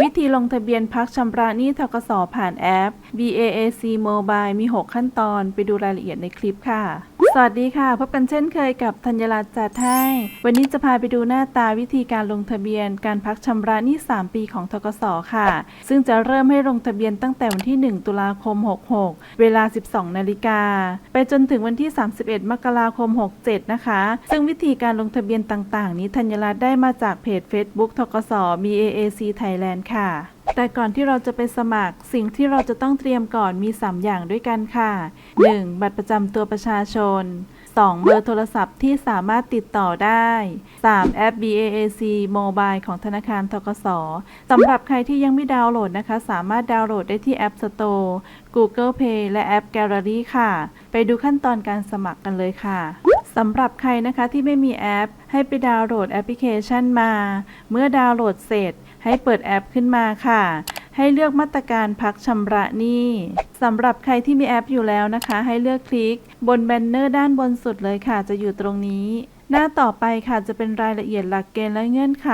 วิธีลงทะเบียนพักชำระหนี้ทกสผ่านแอป BAAC Mobile มี 6 ขั้นตอน ไปดูรายละเอียดในคลิปค่ะ สวัสดีค่ะ พบกันเช่นเคยกับธัญรัตน์จัดให้วันนี้จะพาไปดูหน้าตาวิธีการลงทะเบียน การพักชำระหนี้ 3 ปีของทกสค่ะ ซึ่งจะเริ่มให้ลงทะเบียนตั้งแต่วันที่ 1 ตุลาคม 66 เวลา 12 นาฬิกา ไปจนถึงวันที่ 31 มกราคม 67 นะคะ ซึ่งวิธีการลงทะเบียนต่างๆ นี้ธัญรัตน์ได้มาจากเพจ Facebook ทกส BAAC Thailand ค่ะ แต่ก่อนที่เราจะไปสมัคร สิ่งที่เราจะต้องเตรียมก่อนมี 3 อย่างด้วยกันค่ะ 1. บัตรประจำตัวประชาชน 2. เบอร์โทรศัพท์ที่สามารถติดต่อได้ 3. แอป BAAC Mobile ของธนาคารทกสสำหรับใครที่ยังไม่ดาวน์โหลดนะคะ สามารถดาวน์โหลดได้ที่ App Store Google Play และแอป Gallery ค่ะ ไปดูขั้นตอนการสมัครกันเลยค่ะสำหรับใครนะคะที่ไม่มีแอป ให้ไปดาวน์โหลดแอปพลิเคชันมา เมื่อดาวน์โหลดเสร็จ ให้เปิดแอปขึ้นมาค่ะ ให้เลือกมาตรการพักชำระหนี้สำหรับใครที่มีแอปอยู่แล้วนะคะ ให้เลือกคลิก บนแบนเนอร์ด้านบนสุดเลยค่ะ จะอยู่ตรงนี้ หน้าต่อไปค่ะจะเป็นรายละเอียดหลักเกณฑ์และเงื่อนไข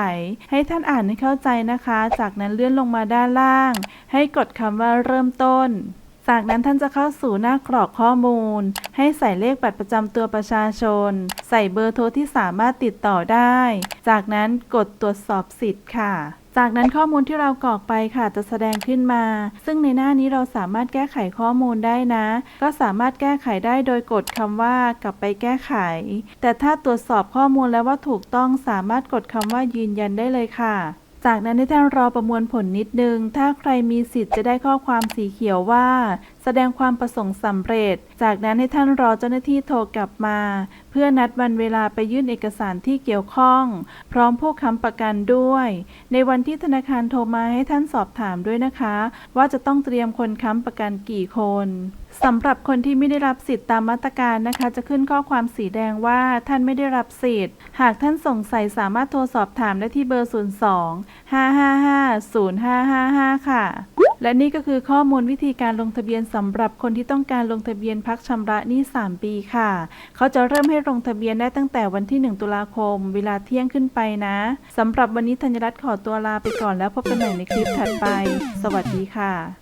ให้ท่านอ่านให้เข้าใจนะคะ จากนั้นเลื่อนลงมาด้านล่าง ให้กดคำว่าเริ่มต้นจากนั้นท่านจะเข้าสู่หน้ากรอกข้อมูล ให้ใส่เลขบัตรประจำตัวประชาชน ใส่เบอร์โทรที่สามารถติดต่อได้ จากนั้นกดตรวจสอบสิทธิ์ค่ะ จากนั้นข้อมูลที่เรากรอกไปค่ะจะแสดงขึ้นมา ซึ่งในหน้านี้เราสามารถแก้ไขข้อมูลได้นะ ก็สามารถแก้ไขได้โดยกดคำว่ากลับไปแก้ไข แต่ถ้าตรวจสอบข้อมูลแล้วว่าถูกต้องสามารถกดคำว่ายืนยันได้เลยค่ะ จากนั้นให้ท่านรอประมวลผลนิดนึง ถ้าใครมีสิทธิ์จะได้ข้อความสีเขียวว่า แสดงความประสงค์สำเร็จ จากนั้นให้ท่านรอเจ้าหน้าที่โทรกลับมา เพื่อนัดวันเวลาไปยื่นเอกสารที่เกี่ยวข้อง พร้อมผู้ค้ำประกันด้วย ในวันที่ธนาคารโทรมาให้ท่านสอบถามด้วยนะคะ ว่าจะต้องเตรียมคนค้ำประกันกี่คนสำหรับคนที่ไม่ได้รับสิทธิ์ตามมาตรการนะคะ จะขึ้นข้อความสีแดงว่าท่านไม่ได้รับสิทธิ์ หากท่านสงสัยสามารถโทรสอบถามได้ที่เบอร์ 02 555 0555 ค่ะ และนี่ก็คือข้อมูลวิธีการลงทะเบียนสำหรับคนที่ต้องการลงทะเบียนพักชำระหนี้ 3 ปีค่ะ เขาจะเริ่มให้ลงทะเบียนได้ตั้งแต่วันที่ 1 ตุลาคม เวลาเที่ยงขึ้นไปนะสำหรับวันนี้ธัญรัตน์ขอตัวลาไปก่อนแล้วพบกันใหม่ในคลิปถัดไป สวัสดีค่ะ